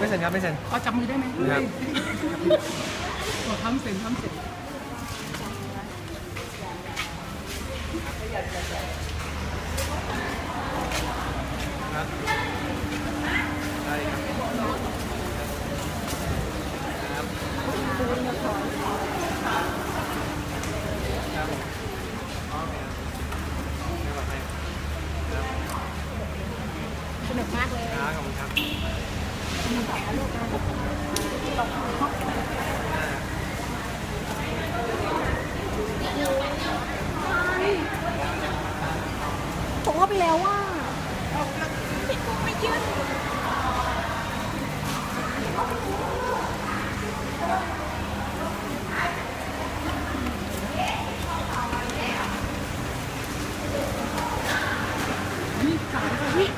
ไม่เสร็จครับไม่เสร็จเอาจับมือได้ไหมครับทำเสร็จทำเสร็จ สนุกมากเลยครับขอบคุณครับ ไปแล้วว่าพี่กุ้งไม่ยืดนี่สามนี่